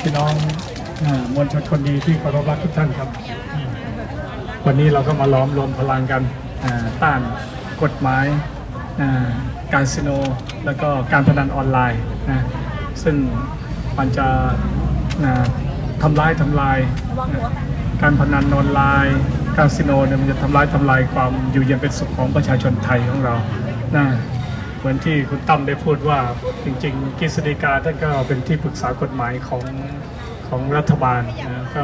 พี่น้องอมวลชนคนดีที่เคารพรักทุกท่านครับ วันนี้เราก็มาล้อมรวมพลังกันต้านกฎหมายการซิโนแล้วก็การพนันออนไลน์นะซึ่งมันจะทำร้ายทำลายการพนันออนไลน์การซิโนเนี่ยมันจะทำร้ายทำลายความอยู่เย็นเป็นสุขของประชาชนไทยของเรานะ เหมือนที่คุณตั้มได้พูดว่าจริงๆกฤษฎีกาท่านก็เป็นที่ปรึกษากฎหมายของของรัฐบาลนะก็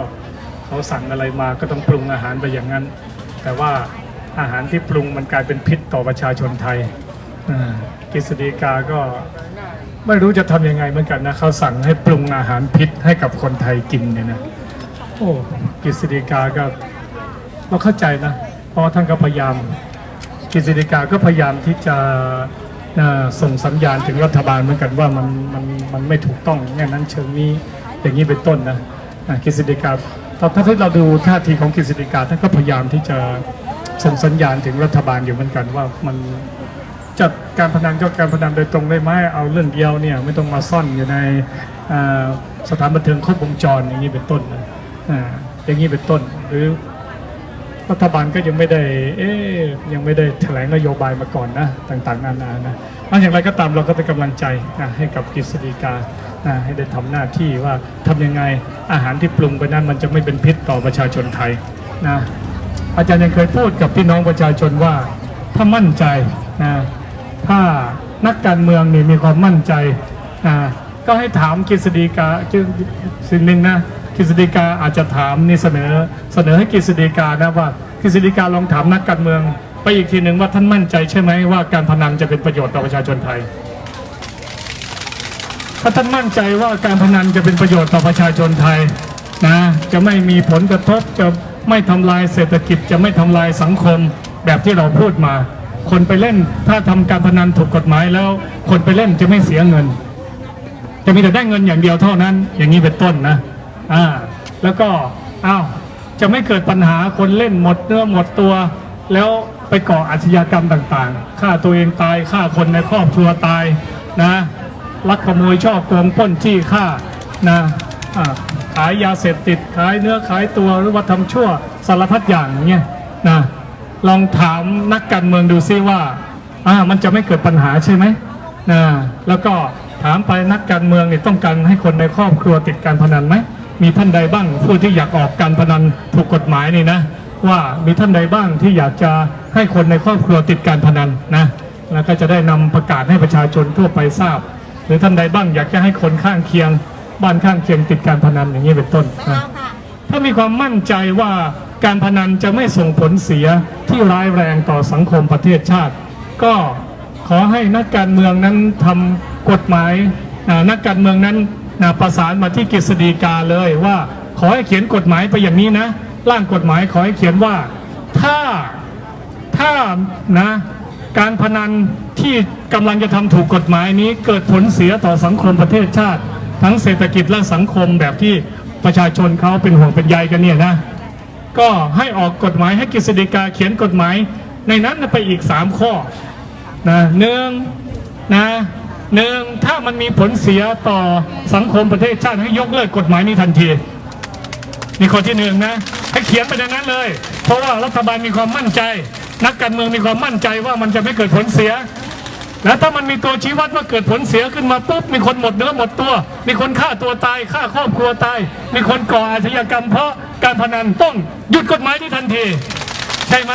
เขาสั่งอะไรมาก็ต้องปรุงอาหารไปอย่างนั้น แต่ว่าอาหารที่ปรุงมันกลายเป็นพิษต่อประชาชนไทยกฤษฎีกาก็ไม่รู้จะทำยังไงเหมือนกันนะเขาสั่งให้ปรุงอาหารพิษให้กับคนไทยกินเนี่ยนะโอ้กฤษฎีกาก็เราเข้าใจนะเพราะท่านก็พยายามกฤษฎีกาก็พยายามที่จะ ส่งสัญญาณถึงรัฐบาลเหมือนกันว่ามันมันมันไม่ถูกต้องอย่างนั้นเชิงนี้อย่างนี้เป็นต้นนะกฤษฎีกาตอนถ้าเราดูท่าทีของกฤษฎีกาท่านก็พยายามที่จะส่งสัญญาณถึงรัฐบาลอยู่เหมือนกันว่ามันจัดการพนันก็การพนันโดยตรงได้ไหมเอาเรื่องเดียวเนี่ยไม่ต้องมาซ่อนอยู่ในสถานบันเทิงครบวงจรอย่างนี้เป็นต้นนะอย่างนี้เป็นต้นหรือ รัฐบาลก็ยังไม่ได้เอ๊ยยังไม่ได้แถลงนโยบายมาก่อนนะต่างๆนานานะเอาอย่างไรก็ตามเราก็เป็นกำลังใจนะให้กับกฤษฎีกานะให้ได้ทำหน้าที่ว่าทำยังไงอาหารที่ปรุงไปนั้นมันจะไม่เป็นพิษต่อประชาชนไทยนะอาจารย์ยังเคยพูดกับพี่น้องประชาชนว่า ถ้ามั่นใจนะถ้านักการเมืองนี่มีความมั่นใจนะก็ให้ถามกฤษฎีกาสิ่งหนึ่งนะ กฤษฎีกาอาจจะถามนี่เสนอเสนอให้กฤษฎีกานะว่ากฤษฎีกาลองถามนักการเมือง ไปอีกทีหนึ่งว่าท่านมั่นใจใช่ไหมว่าการพนันจะเป็นประโยชน์ต่อประชาชนไทย ถ้าท่านมั่นใจว่าการพนันจะเป็นประโยชน์ต่อประชาชนไทยนะจะไม่มีผลกระทบจะไม่ทำลายเศรษฐกิจจะไม่ทำลายสังคมแบบที่เราพูดมา คนไปเล่นถ้าทำการพนันถูกกฎหมายแล้ว คนไปเล่นจะไม่เสียเงิน จะมีแต่ได้เงินอย่างเดียวเท่านั้น อย่างนี้เป็นต้นนะ อ่าแล้วก็อ้าวจะไม่เกิดปัญหาคนเล่นหมดเนื้อหมดตัว แล้วไปก่ออาชญากรรมต่างๆฆ่าตัวเองตายฆ่าคนในครอบครัวตายนะลักขโมยช่อโกงป้นจี้ฆ่านะขายยาเสพติดขายเนื้อขายตัวหรือว่าทำชั่วสารพัดอย่างเงี้ยนะลองถามนักการเมืองดูซิว่าอ่ามันจะไม่เกิดปัญหาใช่ไหมนะแล้วก็ถามไปนักการเมืองเนี่ยต้องการให้คนในครอบครัวติดการพนันไหม มีท่านใดบ้างผู้ที่อยากออกการพนันถูกกฎหมายนี่นะ ว่ามีท่านใดบ้างที่อยากจะให้คนในครอบครัวติดการพนันนะแล้วก็จะได้นำประกาศให้ประชาชนทั่วไปทราบ หรือท่านใดบ้างอยากจะให้คนข้างเคียง บ้านข้างเคียงติดการพนันอย่างนี้เป็นต้นนะถ้ามีความมั่นใจว่าการพนันจะไม่ส่งผลเสียที่ร้ายแรงต่อสังคมประเทศชาติ ก็ขอให้นักการเมืองนั้นทำกฎหมายอ่านักการเมืองนั้น นะประสานมาที่กฤษฎีกาเลยว่า ขอให้เขียนกฎหมายไปอย่างนี้นะ ร่างกฎหมายขอให้เขียนว่า ถ้าถ้านะการพนันที่กำลังจะทำถูกกฎหมายนี้เกิดผลเสียต่อสังคมประเทศชาติ ทั้งเศรษฐกิจและสังคมแบบที่ประชาชนเขาเป็นห่วงเป็นใยกันเนี่ยนะก็ให้ออกกฎหมายให้กฤษฎีกาเขียนกฎหมาย ในนั้นไปอีก 3 ข้อนะหนึ่งนะ หนึ่งถ้ามันมีผลเสียต่อสังคมประเทศชาติให้ยกเลิกกฎหมายนี้ทันทีนี่ข้อที่หนึ่งนะให้เขียนไปในนั้นเลย เพราะว่ารัฐบาลมีความมั่นใจ นักการเมืองมีความมั่นใจว่ามันจะไม่เกิดผลเสีย แล้วถ้ามันมีตัวชี้วัดว่าเกิดผลเสียขึ้นมาปุ๊บมีคนหมดเนื้อหมดตัว มีคนฆ่าตัวตายฆ่าครอบครัวตาย มีคนก่ออาชญากรรมเพราะการพนันต้องหยุดกฎหมายที่ทันที ใช่ไหม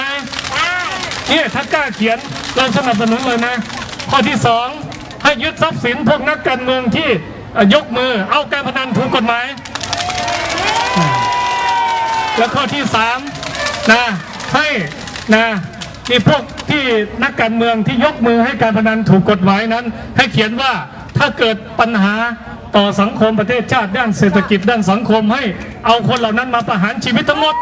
เนี่ยถ้ากล้าเขียนเราสนับสนุนเลยนะ ข้อที่สอง ให้ยึดทรัพย์สินพวกนักการเมืองที่ยกมือเอาการพนันถูกกฎหมาย แล้วข้อที่สามนะให้นะมีพวกที่นักการเมืองที่ยกมือให้การพนันถูกกฎหมายนั้น ให้เขียนว่าถ้าเกิดปัญหาต่อสังคมประเทศชาติด้านเศรษฐกิจด้านสังคมให้เอาคนเหล่านั้นมาประหารชีวิตทั้งหมด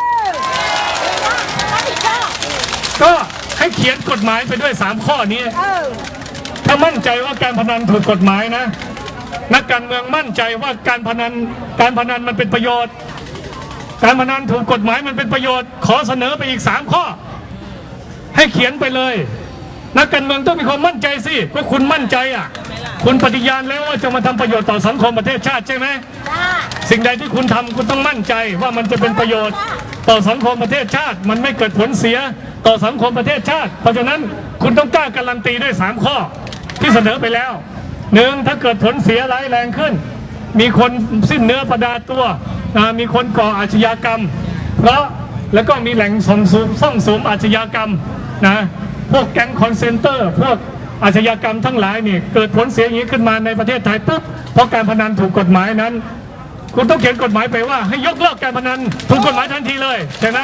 ก็ให้เขียนกฎหมายไปด้วย 3 ข้อนี้ ถ้ามั่นใจว่าการพนันถูกกฎหมายนะ นักการเมืองมั่นใจว่าการพนันการพนันมันเป็นประโยชน์ การพนันถูกกฎหมายมันเป็นประโยชน์ ขอเสนอไปอีกสามข้อ ให้เขียนไปเลย นักการเมืองต้องมีความมั่นใจสิว่าคุณมั่นใจอะ คุณปฏิญาณแล้วว่าจะมาทำประโยชน์ต่อสังคมประเทศชาติใช่ไหมจ้าสิ่งใดที่คุณทำคุณต้องมั่นใจว่ามันจะเป็นประโยชน์ต่อสังคมประเทศชาติ มันไม่เกิดผลเสียต่อสังคมประเทศชาติ เพราะฉะนั้นคุณต้องกล้าการันตีด้วย 3 ข้อ ที่เสนอไปแล้วหนึ่งถ้าเกิดผลเสียร้ายแรงขึ้น มีคนสิ้นเนื้อประดาตัวมีคนก่ออาชญากรรม เพราะแล้วก็มีแหล่งส่งสุมซ่องสมอาชญากรรมนะพวกแก๊งคอนเซนเตอร์ พวกอาชญากรรมทั้งหลายนี่เกิดผลเสียอย่างนี้ขึ้นมาในประเทศไทยปุ๊บเพราะการพนันถูกกฎหมายนั้น คุณต้องเขียนกฎหมายไปว่า ให้ยกเลิกการพนันถูกกฎหมายทันทีเลยใช่ไหม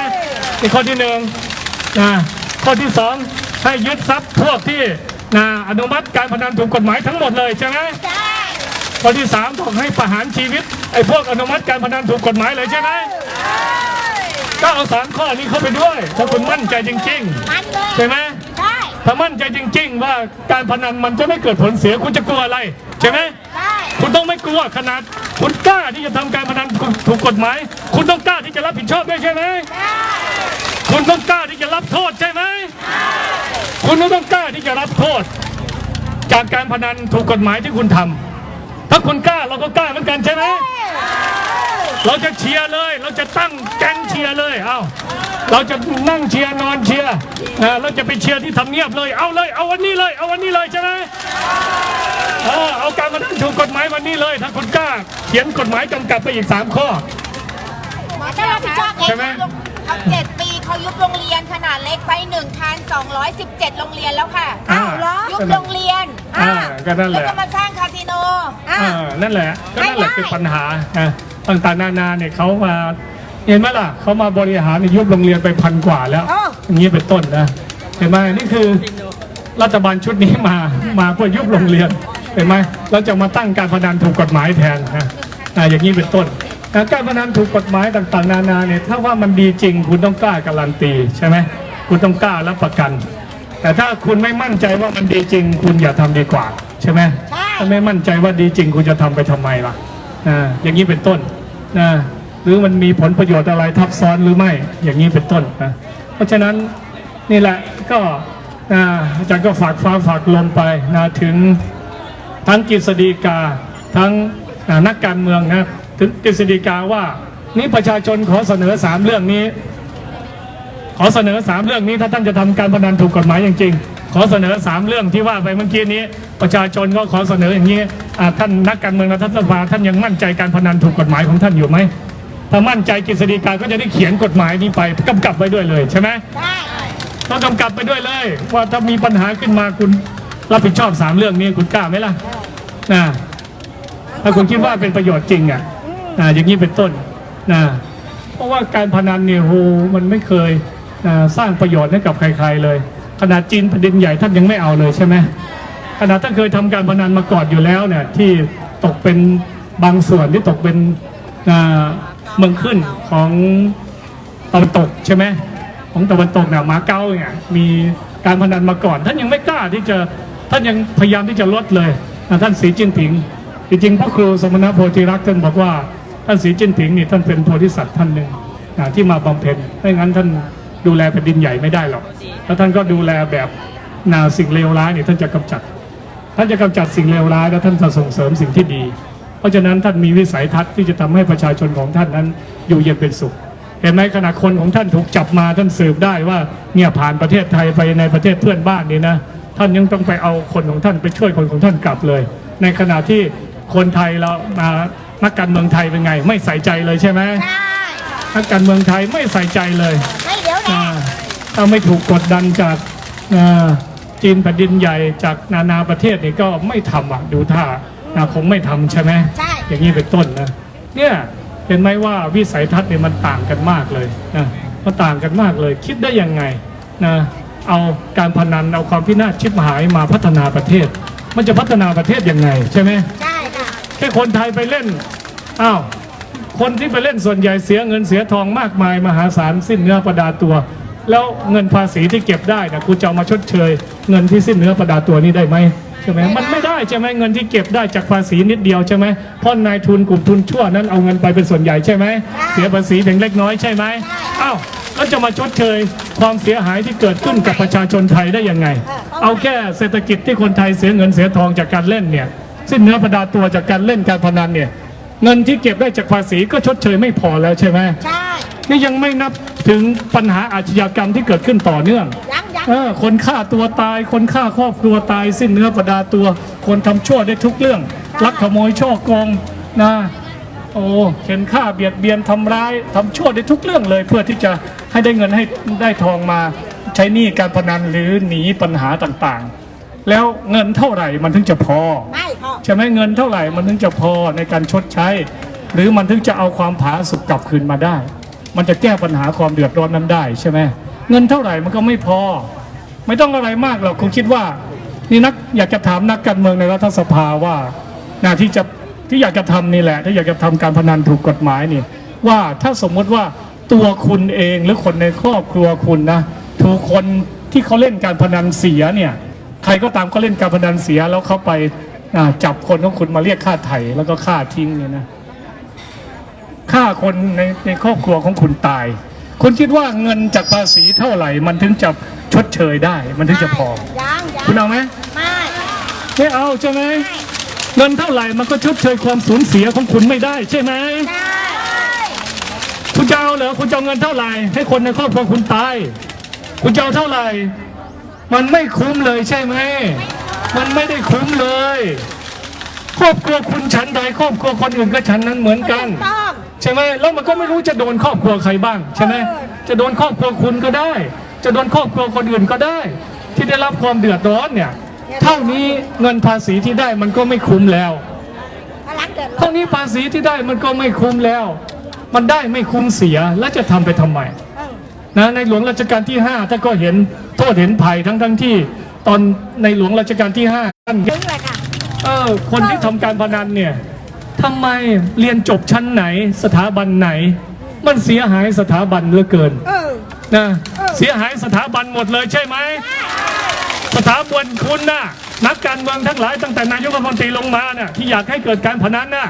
นี่ข้อที่หนึ่งนะข้อที่สองให้ยึดทรัพย์พวกที่ นะอนุมัติการพนันถูกกฎหมายทั้งหมดเลยใช่ไหมจ้าข้อที่สามบอกให้ประหารชีวิตไอ้พวกอนุมัติการพนันถูกกฎหมายเลยใช่ไหมก็เอาสามข้อนี้เข้าไปด้วยถ้าคุณมั่นใจจริง มันเลยๆ ใช่ไหมใช่ถ้ามั่นใจจริง ๆ ว่าการพนันมันจะไม่เกิดผลเสียคุณจะกลัวอะไร ใช่ไหม ใช่คุณต้องไม่กลัวขนาด คุณกล้าที่จะทำการพนันถูกกฎหมาย คุณต้องกล้าที่จะรับผิดชอบด้วยใช่ไหมใช่คุณต้องกล้าที่จะรับโทษใช่ไหม คุณต้องกล้าที่จะรับโทษ จากการพนันถูกกฎหมายที่คุณทำถ้าคุณกล้าเราก็กล้าเหมือนกันใช่ไหมเราจะเชียร์เลย เราจะตั้งแก๊งเชียร์เลยเอาเราจะนั่งเชียร์นอนเชียร์อ่าเราจะไปเชียร์ที่ทำเนียบเลย เอาเลย เอาวันนี้เลย เอาวันนี้เลยใช่ไหมเออเอาการมานั่งถูกกฎหมายวันนี้เลย ถ้าคุณกล้า เขียนกฎหมายกำกับไปอีก 3 ข้อหมอจะรับผิดชอบเองใช่ไหม เขาเจ็ดปีเขายุบโรงเรียนขนาดเล็กไป 1,217 โรงเรียนแล้วค่ะ อ้าวเหรอ ยุบโรงเรียนอ่าก็นั่นแหแล้วละก็มาสร้างคาสิโน อ่า อ่านั่นแหละก็นั่นแหละไม่ได้ คือปัญหาอะต่างๆนานาเนี่ยเขามาเห็นไหมล่ะเขามาบริหารในยุบโรงเรียนไปพันกว่าแล้วอย่างนี้เป็นต้นนะเห็นไหมนี่คือรัฐบาลชุดนี้มามาเพื่อยุบโรงเรียนเห็นไหมเราจะมาตั้งการพนันถูกกฎหมายแทนนะอ่าอย่างนี้เป็นต้นนะ การพนันถูกกฎหมายต่างๆ นานาเนี่ยถ้าว่ามันดีจริง คุณต้องกล้าการันตีใช่ไหมคุณต้องกล้ารับประกัน แต่ถ้าคุณไม่มั่นใจว่ามันดีจริง คุณอย่าทำดีกว่าใช่ไหมใช่ถ้าไม่มั่นใจว่าดีจริง คุณจะทำไปทำไมล่ะอ่าอย่างนี้เป็นต้นนะหรือมันมีผลประโยชน์อะไรทับซ้อนหรือไม่อย่างนี้เป็นต้นนะเพราะฉะนั้นนี่แหละก็นะอาจารย์ก็ฝากฟ้าฝากลมไปนะถึงทั้งกฤษฎีกาทั้งอ่านักการเมืองนะ ถึงกฤษฎีกาว่า นี่ประชาชนขอเสนอสามเรื่องนี้ ขอเสนอสามเรื่องนี้ถ้าท่านจะทำการพนันถูกกฎหมายจริงๆขอเสนอสามเรื่องที่ว่าไปเมื่อกี้นี้ ประชาชนก็ขอเสนออย่างนี้อ่าท่านนักการเมืองรัฐสภาท่านยังมั่นใจการพนันถูกกฎหมายของท่านอยู่ไหมถ้ามั่นใจกฤษฎีกาก็จะได้เขียนกฎหมายนี้ไปกำกับไว้ด้วยเลยใช่ไหมใช่ต้องกำกับไปด้วยเลย ว่าถ้ามีปัญหาขึ้นมาคุณรับผิดชอบสามเรื่องนี้คุณกล้าไหมล่ะนะถ้าคุณคิดว่าเป็นประโยชน์จริงอะ อ่าอย่างนี้เป็นต้นนะเพราะว่าการพนันเนี่ยโหมันไม่เคยอ่าสร้างประโยชน์ให้กับใครๆเลย ขนาดจีนแผ่นดินใหญ่ท่านยังไม่เอาเลยใช่ไหมขนาดท่านเคยทำการพนันมาก่อนอยู่แล้วเนี่ยที่ตกเป็นบางส่วนที่ตกเป็นเมืองขึ้นของตะวันตกใช่ไหมของตะวันตกเนี่ยมาเก๊าเนี่ยมีการพนันมาก่อน ท่านยังไม่กล้าที่จะท่านยังพยายามที่จะลดเลยท่านสีจิ้นผิงจริงๆพระครูสมณโพธิรักษ์ท่านบอกว่า ท่านสีจิ้นผิงนี่ท่านเป็นโพธิสัตว์ท่านหนึ่งที่มาบำเพ็ญไม่งั้นท่านดูแลแผ่นดินใหญ่ไม่ได้หรอก แล้วท่านก็ดูแลแบบนาสิ่งเลวร้ายนี่ท่านจะกำจัด ท่านจะกำจัดสิ่งเลวร้ายแล้วท่านจะส่งเสริมสิ่งที่ดี เพราะฉะนั้นท่านมีวิสัยทัศน์ที่จะทำให้ประชาชนของท่านนั้นอยู่เย็นเป็นสุข เห็นไหมขณะคนของท่านถูกจับมาท่านสืบได้ว่าเนี่ยผ่านประเทศไทยไปในประเทศเพื่อนบ้านนี่นะท่านยังต้องไปเอาคนของท่านไปช่วยคนของท่านกลับเลย ในขณะที่คนไทยเรามา นักการเมืองไทยเป็นไง ไม่ใส่ใจเลยใช่ไหมใช่นักการเมืองไทยไม่ใส่ใจเลยไม่เดี๋ยวแน่อ่าถ้าไม่ถูกกดดันจากอ่าจีนแผ่นดินใหญ่จากนานาประเทศนี่ก็ไม่ทำอะดูท่าอ่าคงไม่ทำใช่ไหมใช่อย่างนี้เป็นต้นนะเนี่ยเห็นไหมว่าวิสัยทัศน์เนี่ยมันต่างกันมากเลยนะมันต่างกันมากเลย คิดได้ยังไงนะเอาการพนันเอาความพินาศชิบหายมาพัฒนาประเทศ มันจะพัฒนาประเทศยังไงใช่ไหมใช่ ค่ะแค่คนไทยไปเล่นอ้าวคนที่ไปเล่นส่วนใหญ่เสียเงินเสียทองมากมายมหาศาลสิ้นเนื้อประดาตัว แล้วเงินภาษีที่เก็บได้นะกูจะเอามาชดเชย เงินที่สิ้นเนื้อประดาตัวนี้ได้ไหมใช่ไหมมันไม่ได้ใช่ไหมเงินที่เก็บได้จากภาษีนิดเดียวใช่ไหมเพราะนายทุนกลุ่มทุนชั่วนั้นเอาเงินไปเป็นส่วนใหญ่ใช่ไหมเสียภาษีเพียงเล็กน้อยใช่ไหมอ้าวแล้วจะมาชดเชยความเสียหายที่เกิดขึ้นกับประชาชนไทยได้ยังไง เอาแค่เศรษฐกิจที่คนไทยเสียเงินเสียทองจากการเล่นเนี่ย สิ้นเนื้อประดาตัวจากการเล่นการพนันเนี่ยเงินที่เก็บได้จากภาษีก็ชดเชยไม่พอแล้วใช่ไหมใช่นี่ยังไม่นับถึงปัญหาอาชญากรรมที่เกิดขึ้นต่อเนื่องยังยังเออคนฆ่าตัวตาย คนฆ่าครอบครัวตาย สิ้นเนื้อประดาตัว คนทำชั่วได้ทุกเรื่องลักขโมยช่อโกงนะโอ้เข็นฆ่าเบียดเบียนทำร้ายทำชั่วได้ทุกเรื่องเลย เพื่อที่จะให้ได้เงินให้ได้ทองมาใช้หนี้การพนันหรือหนีปัญหาต่างๆ แล้วเงินเท่าไหร่มันถึงจะพอ ไม่พอ ใช่ไหมเงินเท่าไหร่มันถึงจะพอในการชดใช้ หรือมันถึงจะเอาความผาสุกกลับคืนมาได้ มันจะแก้ปัญหาความเดือดร้อนนั้นได้ใช่ไหมเงินเท่าไหร่มันก็ไม่พอ ไม่ต้องอะไรมากหรอกคงคิดว่า นี่นักอยากจะถามนักการเมืองในรัฐสภาว่านาที่จะที่อยากจะทำนี่แหละ ที่อยากจะทำการพนันถูกกฎหมายนี่ ว่าถ้าสมมติว่าตัวคุณเองหรือคนในครอบครัวคุณนะถูกคนที่เขาเล่นการพนันเสียเนี่ย ใครก็ตามเขาเล่นการพนันเสียแล้วเขาไปอ่าจับคนของคุณมาเรียกค่าไถ่แล้วก็ค่าทิ้งเนี่ยนะฆ่าคนในในครอบครัวของคุณตาย คุณคิดว่าเงินจากภาษีเท่าไหร่ มันถึงจะชดเชยได้ มันถึงจะพอยังยังคุณเอาไหมไม่ไม่เอาใช่ไหมเงินเท่าไหร่มันก็ชดเชยความสูญเสียของคุณไม่ได้ใช่ไหมได้คุณจะเอาเหรอคุณจะเอาเงินเท่าไหร่ ให้คนในครอบครัวคุณตาย คุณจะเอาเท่าไหร่ มันไม่คุ้มเลยใช่ไหม มันไม่ได้คุ้มเลย ครอบครัวคุณฉันใดครอบครัวคนอื่นก็ฉันนั้นเหมือนกัน ต้องใช่ไหมแล้วมันก็ไม่รู้จะโดนครอบครัวใครบ้าง ใช่ไหมเออจะโดนครอบครัวคุณก็ได้ จะโดนครอบครัวคนอื่นก็ได้ ที่ได้รับความเดือดร้อนเนี่ย เท่านี้เงินภาษีที่ได้มันก็ไม่คุ้มแล้วพลังเดือดร้อนเท่านี้ภาษีที่ได้มันก็ไม่คุ้มแล้ว มันได้ไม่คุ้มเสียแล้วจะทำไปทำไม เออ นะในหลวงรัชกาลที่5ท่านก็เห็น โทษเห็นภัยทั้งทั้งที่ตอนในหลวงรัชกาลที่5ท่านถึงเลยค่ะเออคนที่ทำการพนันเนี่ยทำไมเรียนจบชั้นไหนสถาบันไหน มันเสียหายสถาบันเหลือเกินเออนะเสียหายสถาบันหมดเลยใช่ไหมสถาบันคุณน่ะนักการเมืองทั้งหลายตั้งแต่นายกรัฐมนตรีลงมาน่ะที่อยากให้เกิดการพนันน่ะ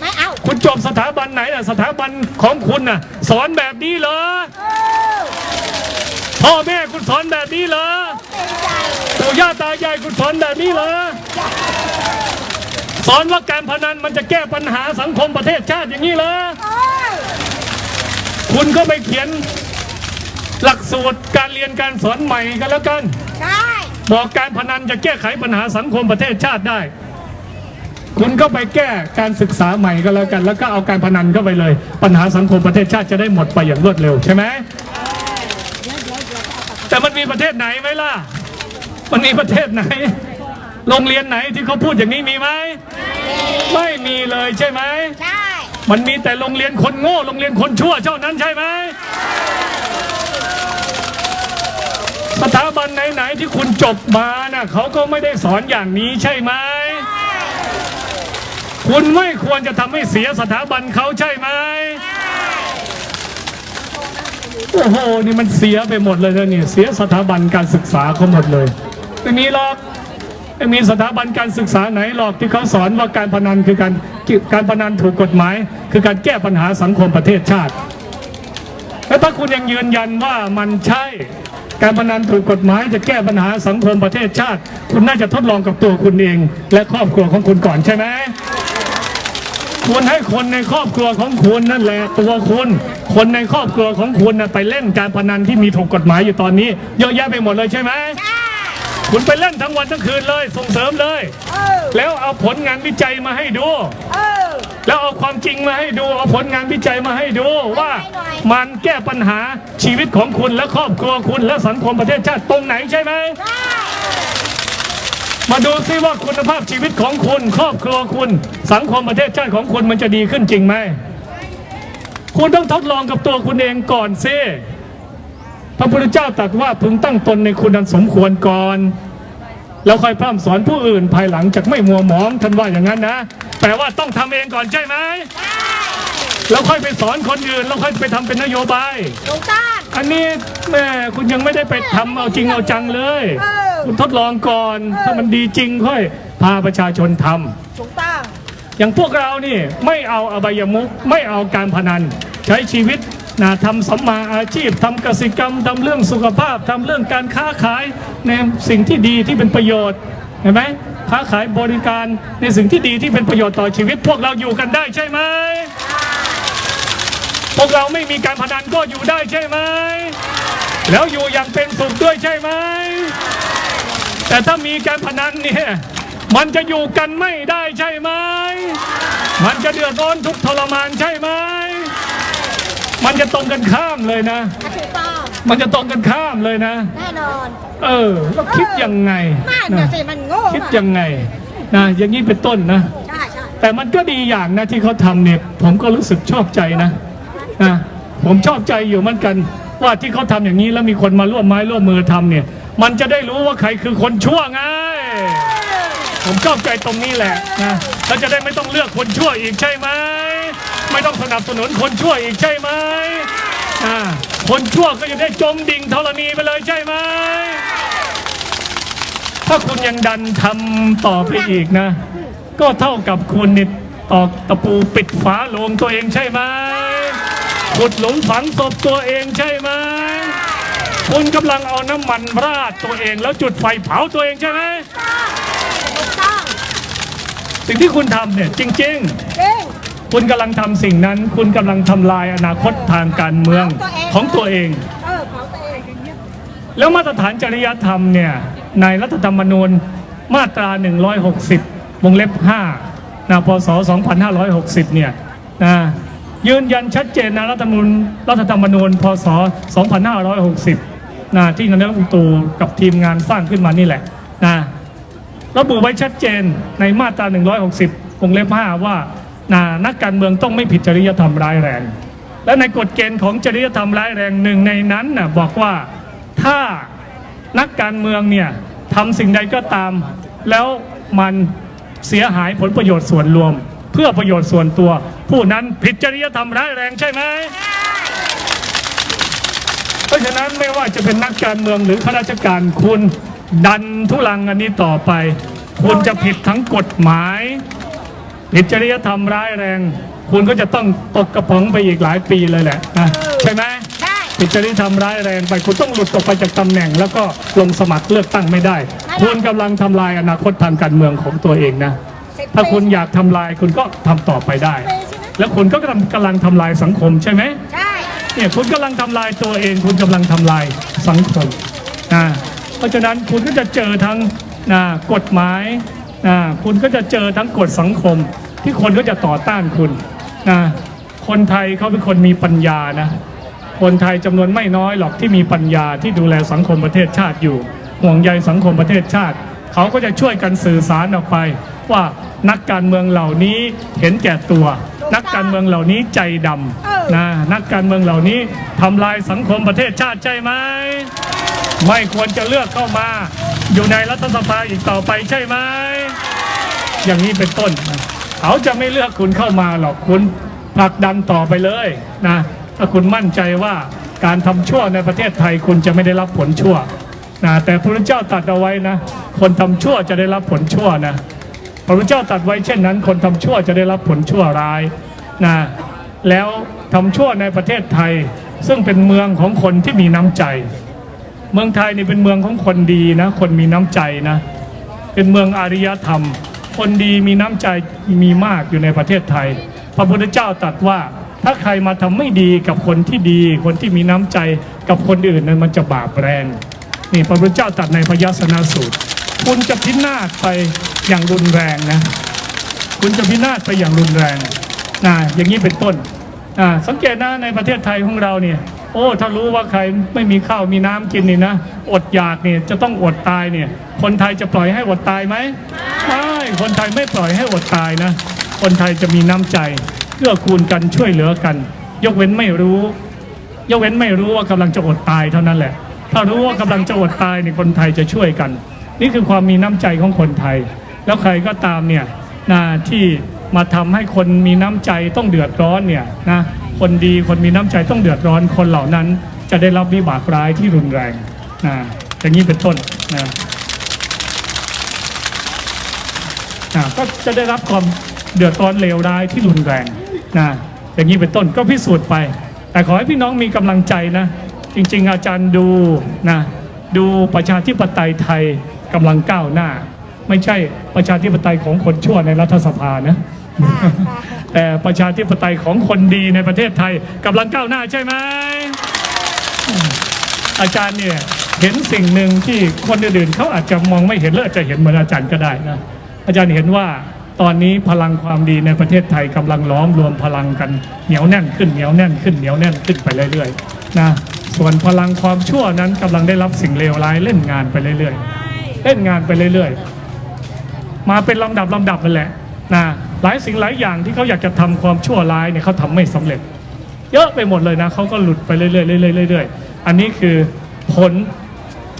ไม่เอาคุณจบสถาบันไหนน่ะสถาบันของคุณน่ะสอนแบบนี้เหรอเออ พ่อแม่คุณสอนแบบนี้เหรอเป็นใจปู่ย่าตายายคุณสอนแบบนี้เหรอสอนว่าการพนันมันจะแก้ปัญหาสังคมประเทศชาติอย่างนี้เหรอเอ้ยคุณก็ไปเขียนหลักสูตรการเรียนการสอนใหม่กันแล้วกันได้บอกการพนันจะแก้ไขปัญหาสังคมประเทศชาติได้ คุณก็ไปแก้การศึกษาใหม่ก็แล้วกัน แล้วก็เอาการพนันเข้าไปเลย ปัญหาสังคมประเทศชาติจะได้หมดไปอย่างรวดเร็วใช่ไหม แต่มันมีประเทศไหนไหมล่ะ มันมีประเทศไหน โรงเรียนไหนที่เขาพูดอย่างนี้มีไหม ไม่มีเลยใช่ไหม ใช่ มันมีแต่โรงเรียนคนโง่ โรงเรียนคนชั่วเท่านั้นใช่ไหม สถาบันไหนๆที่คุณจบมาน่ะเขาก็ไม่ได้สอนอย่างนี้ใช่ไหม คุณไม่ควรจะทำให้เสียสถาบันเขาใช่ไหม โอ้โห นี่มันเสียไปหมดเลยนะเนี่ยเสียสถาบันการศึกษาเขาหมดเลยไม่มีหรอกไม่มีสถาบันการศึกษาไหนหรอกที่เขาสอนว่าการพนันคือการการพนันถูกกฎหมาย คือการแก้ปัญหาสังคมประเทศชาติ แล้วถ้าคุณยังยืนยันว่ามันใช่การพนันถูกกฎหมายจะแก้ปัญหาสังคมประเทศชาติ คุณน่าจะทดลองกับตัวคุณเอง และครอบครัวของคุณก่อนใช่ไหม คุณให้คนในครอบครัวของคุณนั่นแหละตัวคุณ คนในครอบครัวของคุณน่ะไปเล่นการพนันที่มีถูกกฎหมายอยู่ตอนนี้ เยอะแยะไปหมดเลยใช่ไหมใช่คุณไปเล่นทั้งวันทั้งคืนเลยส่งเสริมเลยเออแล้วเอาผลงานวิจัยมาให้ดูเออแล้วเอาความจริงมาให้ดู เอาผลงานวิจัยมาให้ดูว่าให้หน่อยมันแก้ปัญหาชีวิตของคุณและครอบครัวคุณและสังคมประเทศชาติตรงไหนใช่ไหมได้ มาดูซิว่าคุณภาพชีวิตของคุณ ครอบครัวคุณ สังคมประเทศชาติของคุณมันจะดีขึ้นจริงไหม คุณต้องทดลองกับตัวคุณเองก่อนสิพระพุทธเจ้าตรัสว่าพึงตั้งตนในคุณอันสมควรก่อน แล้วค่อยพร่ำสอนผู้อื่นภายหลังจากไม่มัวหมองท่านว่าอย่างนั้นนะแปลว่าต้องทำเองก่อนใช่ไหมแล้วค่อยไปสอนคนอื่นแล้วค่อยไปทำเป็นนโยบายถูกต้องอันนี้แม่คุณยังไม่ได้ไปทำเอาจริงเอาจังเลยเออ คุณทดลองก่อนเออถ้ามันดีจริงค่อย พาประชาชนทำถูกต้องอย่างพวกเรานี่ไม่เอาอบายมุขไม่เอาการพนัน ใช้ชีวิตนะทำสัมมาอาชีพทำกสิกรรมทำเรื่องสุขภาพทำเรื่องการค้าขายในสิ่งที่ดีที่เป็นประโยชน์เห็นไหมค้าขายบริการในสิ่งที่ดีที่เป็นประโยชน์ต่อชีวิต พวกเราอยู่กันได้ใช่ไหมพวกเราไม่มีการพนันก็อยู่ได้ใช่ไหมแล้วอยู่อย่างเป็นสุขด้วยใช่ไหม แต่ถ้ามีการพนันเนี่ยมันจะอยู่กันไม่ได้ใช่ไหม มันจะเดือดร้อนทุกข์ทรมานใช่ไหม มันจะตรงกันข้ามเลยนะ ถูกต้องมันจะตรงกันข้ามเลยนะ แน่นอนเออแล้วคิดยังไงนั่นนะน่ะสิมันโง่คิดอะยังไงนะอย่างนี้เป็นต้นนะ ใช่ใช่แต่มันก็ดีอย่างนะที่เขาทำเนี่ย ผมก็รู้สึกชอบใจนะนะผมชอบใจอยู่เหมือนกัน ว่าที่เขาทำอย่างนี้แล้วมีคนมาร่วมไม้ร่วมมือทำเนี่ย มันจะได้รู้ว่าใครคือคนชั่วไง ผมชอบใจตรงนี้แหละนะแล้วจะได้ไม่ต้องเลือกคนชั่วอีกใช่ไหมไม่ต้องสนับสนุนคนชั่วอีกใช่ไหมอ่าคนชั่วก็จะได้จมดิ่งธรณีไปเลยใช่ไหมถ้าคุณยังดันทำต่อไปอีกนะ ก็เท่ากับคุณนี่ตอกตะปูปิดฝาโลงตัวเองใช่ไหม ขุดหลุมฝังศพตัวเองใช่ไหมคุณกำลังเอาน้ำมันราดตัวเองแล้วจุดไฟเผาตัวเองใช่ไหมถูกต้องสิ่งที่คุณทำเนี่ยจริงจริง ๆ คุณกำลังทำสิ่งนั้น คุณกำลังทำลายอนาคตทางการเมืองของตัวเองเออของตัวเอง แล้วมาตรฐานจริยธรรมเนี่ยในรัฐธรรมนูญมาตรา 160 วงเล็บ5นะพศ 2560 เนี่ยนะ ยืนยันชัดเจนนะรัฐธรรมนูญรัฐธรรมนูญพศ 2560 นะที่นายกรัฐมนตรีกับทีมงานสร้างขึ้นมานี่แหละนะระบุไว้ชัดเจนในมาตรา 160 วงเล็บ 5 ว่านะนักการเมืองต้องไม่ผิดจริยธรรมร้ายแรง และในกฎเกณฑ์ของจริยธรรมร้ายแรงหนึ่งในนั้นนะบอกว่าถ้านักการเมืองเนี่ยทำสิ่งใดก็ตาม แล้วมันเสียหายผลประโยชน์ส่วนรวม เพื่อประโยชน์ส่วนตัว ผู้นั้นผิดจริยธรรมร้ายแรงใช่ไหม เพราะฉะนั้นไม่ว่าจะเป็นนักการเมืองหรือข้าราชการคุณดันทุลังอันนี้ต่อไป คุณจะผิดทั้งกฎหมาย ผิดจริยธรรมร้ายแรง คุณก็จะต้องตกกระป๋องไปอีกหลายปีเลยแหละนะใช่ไหมใช่ผิดจริยธรรมร้ายแรงไปคุณต้องหลุดออกไปจากตำแหน่ง แล้วก็ลงสมัครเลือกตั้งไม่ได้ คุณกำลังทำลายอนาคตทางการเมืองของตัวเองนะสิบถ้าคุณปีอยากทำลายคุณก็ทำต่อไปได้ปีใช่ไหม แล้วคุณก็กำลังกำลังทำลายสังคมใช่ไหมใช่เนี่ยคุณกำลังทำลายตัวเอง คุณกำลังทำลายสังคมนะเพราะฉะนั้นคุณก็จะเจอทั้งนะกฎหมายนะคุณก็จะเจอทั้งกฎสังคม ที่คนก็จะต่อต้านคุณนะคนไทยเขาเป็นคนมีปัญญานะคนไทยจำนวนไม่น้อยหรอกที่มีปัญญาที่ดูแลสังคมประเทศชาติอยู่ ห่วงใยสังคมประเทศชาติ เขาก็จะช่วยกันสื่อสารออกไป ว่านักการเมืองเหล่านี้เห็นแก่ตัว นักการเมืองเหล่านี้ใจดำนะนักการเมืองเหล่านี้ทำลายสังคมประเทศชาติใช่ไหมไม่ควรจะเลือกเข้ามา อยู่ในรัฐสภาอีกต่อไปใช่ไหมอย่างนี้เป็นต้นนะเขาจะไม่เลือกคุณเข้ามาหรอกคุณผลักดันต่อไปเลยนะถ้าคุณมั่นใจว่าการทำชั่วในประเทศไทยคุณจะไม่ได้รับผลชั่วนะแต่พระพุทธเจ้าตรัสเอาไว้นะ คนทำชั่วจะได้รับผลชั่วนะ พระพุทธเจ้าตรัสไว้เช่นนั้น คนทำชั่วจะได้รับผลชั่วร้ายนะแล้วทำชั่วในประเทศไทย ซึ่งเป็นเมืองของคนที่มีน้ำใจ เมืองไทยนี่เป็นเมืองของคนดีนะ คนมีน้ำใจนะ เป็นเมืองอารยธรรม คนดีมีน้ำใจมีมากอยู่ในประเทศไทย พระพุทธเจ้าตรัสว่าถ้าใครมาทำไม่ดีกับคนที่ดี คนที่มีน้ำใจกับคนอื่นนั้นมันจะบาปแรงนี่พระพุทธเจ้าตรัสในพยัสนาสูตร คุณจะพินาศไปอย่างรุนแรงนะ คุณจะพินาศไปอย่างรุนแรงนะอย่างนี้เป็นต้นอ่าสังเกตนะในประเทศไทยของเราเนี่ย โอ้ถ้ารู้ว่าใครไม่มีข้าวมีน้ำกินนี่นะอดอยากเนี่ยจะต้องอดตายเนี่ย คนไทยจะปล่อยให้อดตายไหมไม่คนไทยไม่ปล่อยให้อดตายนะ คนไทยจะมีน้ำใจเกื้อกูลกันช่วยเหลือกัน ยกเว้นไม่รู้ ยกเว้นไม่รู้ว่ากำลังจะอดตายเท่านั้นแหละ ถ้ารู้ว่ากำลังจะอดตายเนี่ยคนไทยจะช่วยกัน นี่คือความมีน้ำใจของคนไทย แล้วใครก็ตามเนี่ยนะที่มาทำให้คนมีน้ำใจต้องเดือดร้อนเนี่ยนะคนดีคนมีน้ำใจต้องเดือดร้อนคนเหล่านั้นจะได้รับวิบากร้ายที่รุนแรงนะอย่างนี้เป็นต้นนะอ่าก็จะได้รับความเดือดร้อนเลวร้ายที่รุนแรงนะอย่างนี้เป็นต้นก็พิสูจน์ไป แต่ขอให้พี่น้องมีกำลังใจนะ จริง ๆ อาจารย์ดูนะดูประชาธิปไตยไทย กำลังก้าวหน้า ไม่ใช่ประชาธิปไตยของคนชั่วในรัฐสภานะแต่ประชาธิปไตยของคนดีในประเทศไทยกำลังก้าวหน้าใช่ไหมอาจารย์เนี่ยเห็นสิ่งหนึ่งที่คนอื่นๆเขาอาจจะมองไม่เห็นหรืออาจจะเห็นเหมือนอาจารย์ก็ได้นะอาจารย์เห็นว่าตอนนี้พลังความดีในประเทศไทยกำลังล้อมรวมพลังกันเหนียวแน่นขึ้นเหนียวแน่นขึ้นเหนียวแน่นขึ้นไปเรื่อยๆนะส่วนพลังความชั่วนั้นกำลังได้รับสิ่งเลวร้ายเล่นงานไปเรื่อยๆ เล่นงานไปเรื่อยๆ มาเป็นลำดับลำดับนั่นแหละนะหลายสิ่งหลายอย่างที่เขาอยากจะทำความชั่วร้ายเนี่ยเขาทำไม่สำเร็จ เยอะไปหมดเลยนะเขาก็หลุดไปเรื่อยๆเรื่อยๆเรื่อยๆอันนี้คือผล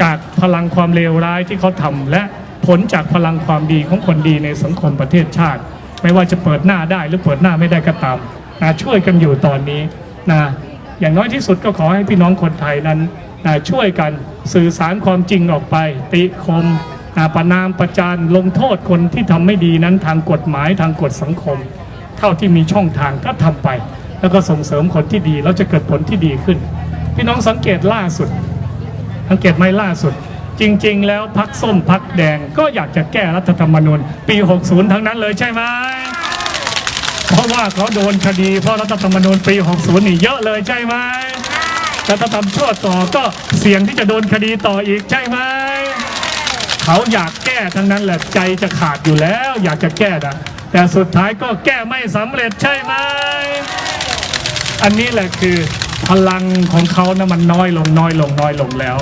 จากพลังความเลวร้ายที่เขาทำและผลจากพลังความดีของคนดีในสังคมประเทศชาติ ไม่ว่าจะเปิดหน้าได้หรือเปิดหน้าไม่ได้ก็ตามนะช่วยกันอยู่ตอนนี้นะอย่างน้อยที่สุดก็ขอให้พี่น้องคนไทยนั้น ช่วยกันสื่อสารความจริงออกไป ติคมนะประนามประจานลงโทษคนที่ทำไม่ดีนั้นทางกฎหมายทางกฎสังคม เท่าที่มีช่องทางก็ทำไป แล้วก็ส่งเสริมคนที่ดีแล้วจะเกิดผลที่ดีขึ้น พี่น้องสังเกตล่าสุด สังเกตไหมล่าสุด จริง ๆ แล้วพักส้มพักแดงก็อยากจะแก้รัฐธรรมนูญปี 60 ทั้งนั้นเลยใช่ไหมเพราะว่าเขาโดนคดีเพราะรัฐธรรมนูญปี 60 นี่เยอะเลยใช่ไหม แล้วถ้าทำชั่วต่อก็เสี่ยงที่จะโดนคดีต่ออีกใช่ไหมเขาอยากแก้ทั้งนั้นแหละใจจะขาดอยู่แล้ว อยากจะแก้นะแต่สุดท้ายก็แก้ไม่สำเร็จใช่ไหมอันนี้แหละคือพลังของเขานะมันน้อยลงน้อยลงน้อยลงแล้ว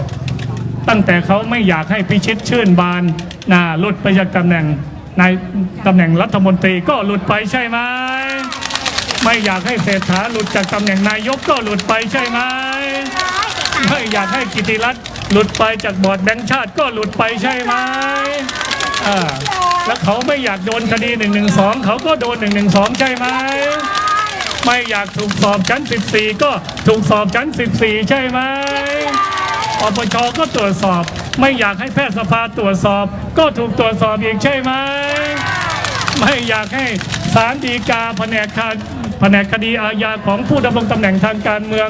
ตั้งแต่เขาไม่อยากให้พิชิตชื่นบานนะหลุดไปจากตำแหน่งในตำแหน่งรัฐมนตรีก็หลุดไปใช่ไหมไม่อยากให้เศรษฐาหลุดจากตำแหน่งนายกก็หลุดไปใช่ไหม ไม่อยากให้กิติรัตน์หลุดไปจากบอร์ดแบงค์ชาติก็หลุดไปใช่ไหมอ่าแล้วเขาไม่อยากโดนคดี1นึเขาก็โดน1นึใช่ไหมไม่อยากถูกสอบชั้น 14 ก็ถูกสอบชั้น 14 ใช่ไหมอปชก็ตรวจสอบ ไม่อยากให้แพทยสภาตรวจสอบ ก็ถูกตรวจสอบอีกใช่ไหม ไม่อยากให้ศาลฎีกาแผนกคาแผนกคดีอาญาของผู้ดำรงตำแหน่งทางการเมือง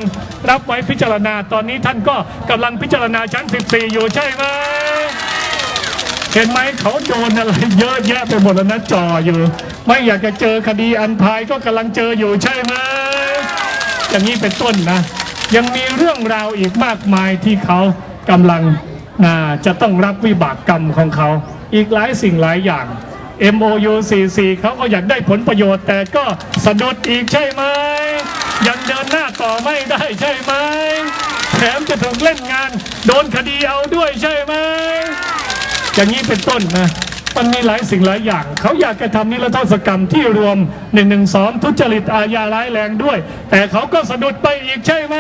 รับไว้พิจารณาตอนนี้ท่านก็กำลังพิจารณาชั้น 14 อยู่ใช่ไหมเห็นไหมเขาโดนอะไรเยอะแยะไปหมดแล้วนะจ่ออยู่ ไม่อยากจะเจอคดีอันพายก็กำลังเจออยู่ใช่ไหมอย่างนี้เป็นต้นนะ ยังมีเรื่องราวอีกมากมายที่เขากำลังจะต้องรับวิบากกรรมของเขา อีกหลายสิ่งหลายอย่าง MOU 44เขาก็อยากได้ผลประโยชน์ แต่ก็สะดุดอีกใช่ไหมยังเดินหน้าต่อไม่ได้ใช่ไหมแถมจะถูกเล่นงาน โดนคดีเอาด้วยใช่ไหมอย่างนี้เป็นต้นนะมันมีหลายสิ่งหลายอย่าง เขาอยากจะทำนิรโทษกรรมที่รวม1นึทุจริตอาญาร้ายแรงด้วย แต่เขาก็สะดุดไปอีกใช่ไหม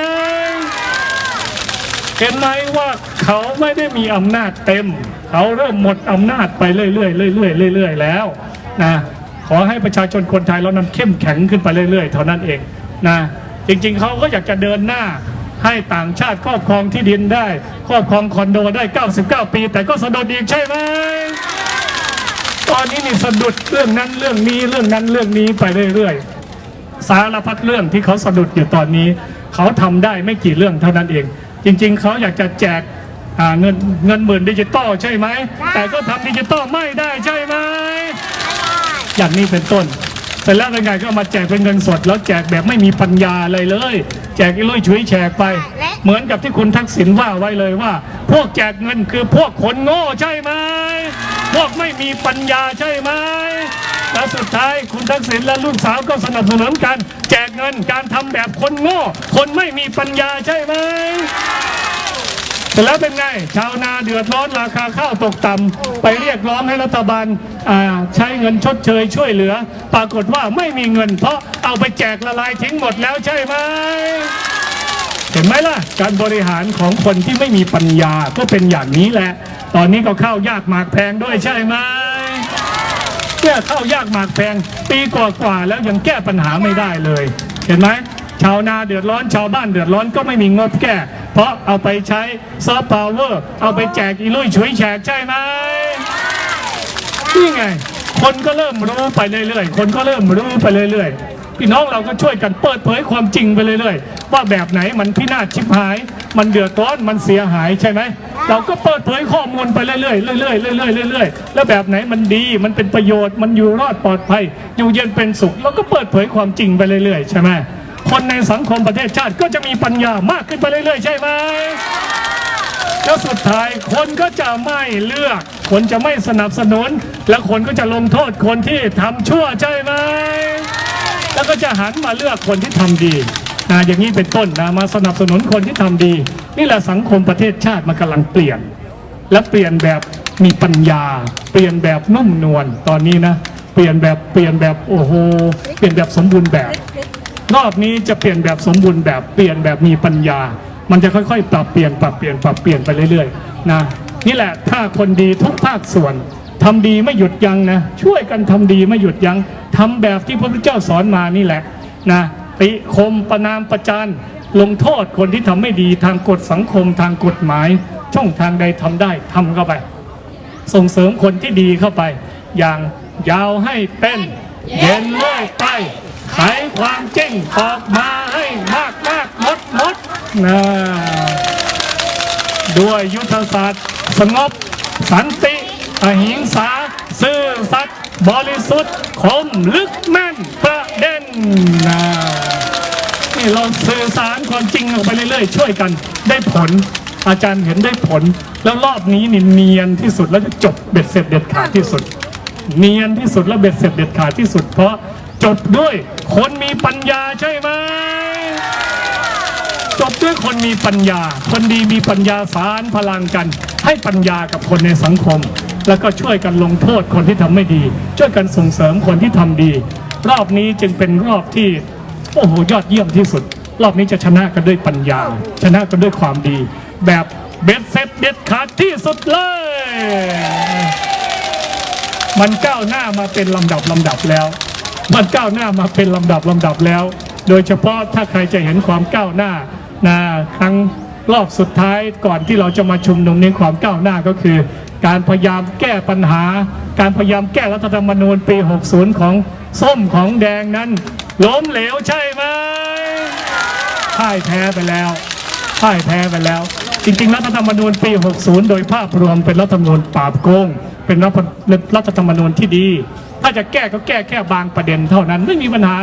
เห็นไหมว่าเขาไม่ได้มีอำนาจเต็ม เขาเริ่มหมดอำนาจไปเรื่อยๆเรื่อยๆเรื่อยๆแล้วนะขอให้ประชาชนคนไทยเรานั้นเข้มแข็งขึ้นไปเรื่อยๆ เท่านั้นเองนะจริงๆเขาก็อยากจะเดินหน้าให้ต่างชาติครอบครองที่ดินได้ ครอบครองคอนโดได้ 99 ปี แต่ก็สะดุดอีกใช่ไหมตอนนี้นี่สะดุดเรื่องนั้นเรื่องนี้เรื่องนั้นเรื่องนี้ไปเรื่อยๆ สารพัดเรื่องที่เขาสะดุดอยู่ตอนนี้ เขาทำได้ไม่กี่เรื่องเท่านั้นเอง จริง ๆ เขาอยากจะแจก อ่าเงินเงินหมื่นดิจิตอลใช่ไหม แต่ก็ทำดิจิตอลไม่ได้ใช่ไหมอย่างนี้เป็นต้นเสร็จแล้วเป็นไงก็มาแจกเป็นเงินสด แล้วแจกแบบไม่มีปัญญาอะไรเลย แจกอีลุยชุยแฉกไปและเหมือนกับที่คุณทักษิณว่าไว้เลยว่า พวกแจกเงินคือพวกคนโง่ใช่ไหมพวกไม่มีปัญญาใช่ไหมและสุดท้ายคุณทักษิณและลูกสาวก็สนับสนุนกันแจกเงินการทำแบบคนโง่ คนไม่มีปัญญาใช่ไหมเสร็จ แล้วเป็นไง ชาวนาเดือดร้อนราคาข้าวตกต่ำไปเรียกร้องให้รัฐบาลใช้เงินชดเชยช่วยเหลือ ปรากฏว่าไม่มีเงิน เพราะเอาไปแจกละลายทิ้งหมดแล้วใช่ไหมเห็นไหมล่ะ การบริหารของคนที่ไม่มีปัญญาก็เป็นอย่างนี้แหละ ตอนนี้ก็ข้าวยากหมากแพงด้วยใช่ไหมแก้ข้าวยากหมากแพง ปีกว่าๆแล้วยังแก้ปัญหาไม่ได้เลย เห็นไหมชาวนาเดือดร้อนชาวบ้านเดือดร้อนก็ไม่มีงบแก้ เพราะเอาไปใช้ซอฟต์พาวเวอร์เอาไปแจกอีลุยฉุยแฉกใช่ไหมนี่ไง คนก็เริ่มรู้ไปเรื่อยๆ คนก็เริ่มรู้ไปเรื่อยๆ พี่น้องเราก็ช่วยกันเปิดเผยความจริงไปเรื่อยๆ ว่าแบบไหนมันพินาศชิบหาย มันเดือดร้อนมันเสียหายใช่ไหม เราก็เปิดเผยข้อมูลไปเรื่อยๆเรื่อยๆเรื่อยๆเรื่อยๆ แล้วแบบไหนมันดีมันเป็นประโยชน์มันอยู่รอดปลอดภัย อยู่เย็นเป็นสุข เราก็เปิดเผยความจริงไปเรื่อยๆ ใช่ไหม คนในสังคมประเทศชาติก็จะมีปัญญามากขึ้นไปเรื่อยๆ ใช่ไหมแล้วสุดท้ายคนก็จะไม่เลือก คนจะไม่สนับสนุน และคนก็จะลงโทษคนที่ทำชั่วใช่ไหมแล้วก็จะหันมาเลือกคนที่ทำดีนะอย่างนี้เป็นต้นนะมาสนับสนุนคนที่ทำดี นี่แหละสังคมประเทศชาติมันกำลังเปลี่ยน และเปลี่ยนแบบมีปัญญา เปลี่ยนแบบนุ่มนวลตอนนี้นะ เปลี่ยนแบบเปลี่ยนแบบโอ้โหเปลี่ยนแบบสมบูรณ์แบบ รอบนี้จะเปลี่ยนแบบสมบูรณ์แบบเปลี่ยนแบบมีปัญญา มันจะค่อยๆ ปรับเปลี่ยนปรับเปลี่ยนปรับเปลี่ยนไปเรื่อยๆนะนี่แหละถ้าคนดีทุกภาคส่วนทำดีไม่หยุดยั้งนะช่วยกันทำดีไม่หยุดยั้งทำแบบที่พระพุทธเจ้าสอนมานี่แหละนะติคมประนามประจานลงโทษคนที่ทำไม่ดีทางกฎสังคมทางกฎหมาย ช่องทางใดทำได้ทำเข้าไป ส่งเสริมคนที่ดีเข้าไป อย่างยาวให้เป็นเย็นเลื่อยไป ความจริงออกมาให้มากมากหมดหมดนะด้วยยุทธศาสตร์ สงบ สันติ อหิงสา ซื่อสัตย์บริสุทธิ์คมลึกแม่นประเด็นนะนี่เราสื่อสารความจริงออกไปเรื่อยๆ ช่วยกันได้ผลอาจารย์เห็นได้ผล แล้วรอบนี้นี่เนียนที่สุดแล้วจะจบเบ็ดเสร็จเด็ดขาดที่สุด เนียนที่สุดและเบ็ดเสร็จเด็ดขาดที่สุดเพราะ จบด้วย คนมีปัญญาใช่ไหมจบด้วยคนมีปัญญา คนดีมีปัญญาสารพลังกัน ให้ปัญญากับคนในสังคม แล้วก็ช่วยกันลงโทษคนที่ทำไม่ดี ช่วยกันส่งเสริมคนที่ทำดี รอบนี้จึงเป็นรอบที่โอ้โหยอดเยี่ยมที่สุด รอบนี้จะชนะกันด้วยปัญญา ชนะกันด้วยความดี แบบเบ็ดเสร็จเด็ดขาดที่สุดเลย มันก้าวหน้ามาเป็นลำดับลำดับแล้ว มันก้าวหน้ามาเป็นลำดับลำดับแล้ว โดยเฉพาะถ้าใครจะเห็นความก้าวหน้านะครั้งรอบสุดท้ายก่อนที่เราจะมาชุมนุมในความก้าวหน้าก็คือ การพยายามแก้ปัญหา การพยายามแก้รัฐธรรมนูญปี 60 ของส้มของแดงนั้น ล้มเหลวใช่ไหมพ่ายแพ้ไปแล้วพ่ายแพ้ไปแล้ว จริงๆ รัฐธรรมนูญปี 60 โดยภาพรวมเป็นรัฐธรรมนูญปราบโกง เป็นรัฐรัฐธรรมนูญที่ดี ถ้าจะแก้ก็แก้แค่บางประเด็นเท่านั้นไม่มีปัญหา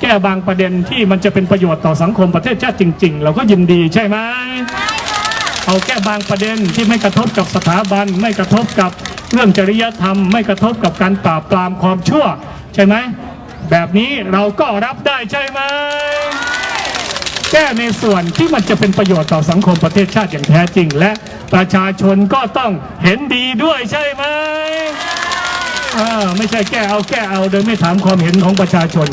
แก้บางประเด็นที่มันจะเป็นประโยชน์ต่อสังคมประเทศชาติจริง ๆ เราก็ยินดีใช่ไหมเอาแก้บางประเด็นที่ไม่กระทบกับสถาบัน ไม่กระทบกับเรื่องจริยธรรม ไม่กระทบกับการปราบปรามความชั่ว ใช่ไหมแบบนี้เราก็รับได้ใช่ไหมแก้ในส่วนที่มันจะเป็นประโยชน์ต่อสังคมประเทศชาติอย่างแท้จริง และประชาชนก็ต้องเห็นดีด้วยใช่ไหม อไม่ใช่แก้เอาแก้เอาโดยไม่ถามความเห็นของประชาชน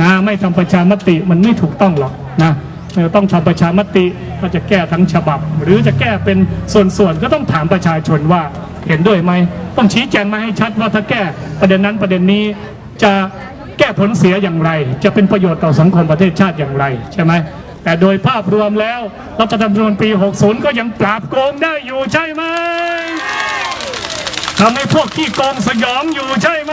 นะไม่ทำประชามติมันไม่ถูกต้องหรอกนะเออต้องทำประชามติก็จะแก้ทั้งฉบับ หรือจะแก้เป็นส่วนๆก็ต้องถามประชาชนว่าเห็นด้วยไหมต้องชี้แจงมาให้ชัดว่าถ้าแก้ประเด็นนั้นประเด็นนี้จะแก้ผลเสียอย่างไร จะเป็นประโยชน์ต่อสังคมประเทศชาติอย่างไรใช่ไหมแต่โดยภาพรวมแล้วรัฐธรรมนูญปี 60 ก็ยังปราบโกงได้อยู่ใช่ไหม ทำให้พวกขี้โกงสยองอยู่ใช่ไหม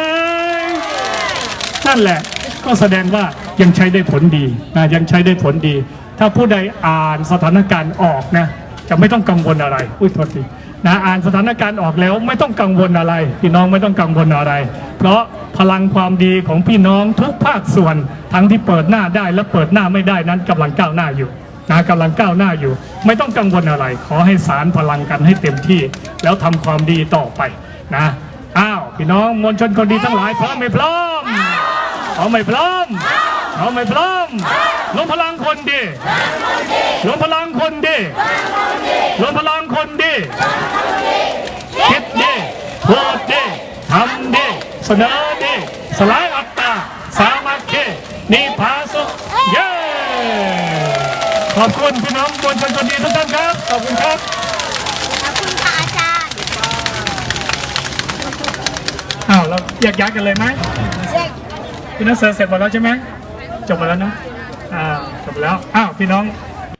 นั่นแหละก็แสดงว่ายังใช้ได้ผลดีนะยังใช้ได้ผลดี ถ้าผู้ใดอ่านสถานการณ์ออกนะจะไม่ต้องกังวลอะไร อุ้ยโทษทีนะอ่านสถานการณ์ออกแล้วไม่ต้องกังวลอะไร พี่น้องไม่ต้องกังวลอะไร เพราะพลังความดีของพี่น้องทุกภาคส่วน ทั้งที่เปิดหน้าได้และเปิดหน้าไม่ได้นั้นกำลังก้าวหน้าอยู่นะกำลังก้าวหน้าอยู่ ไม่ต้องกังวลอะไร ขอให้สารพลังกันให้เต็มที่ แล้วทำความดีต่อไป นะ อ้าวพี่น้องมวลชนคนดีทั้งหลายพร้อมไหมพร้อมเอาไม่พร้อมเอาไม่พร้อมรวมพลังคนดีรวมพลังคนดีรวมพลังคนดีคิดดีพูดดีทำดีเสนอดีสลายอัตตาสามัคคีนิพาสุเย้ขอบคุณพี่น้องมวลชนคนดีทุกท่านครับ ขอบคุณครับ ขอบคุณค่ะอาจารย์ อ้าวเราแยกย้ายกันเลยไหมเด็กพี่นักเสือเสร็จหมดแล้วใช่ไหมจบหมดแล้วนะอ่าจบแล้วอ้าวพี่น้อง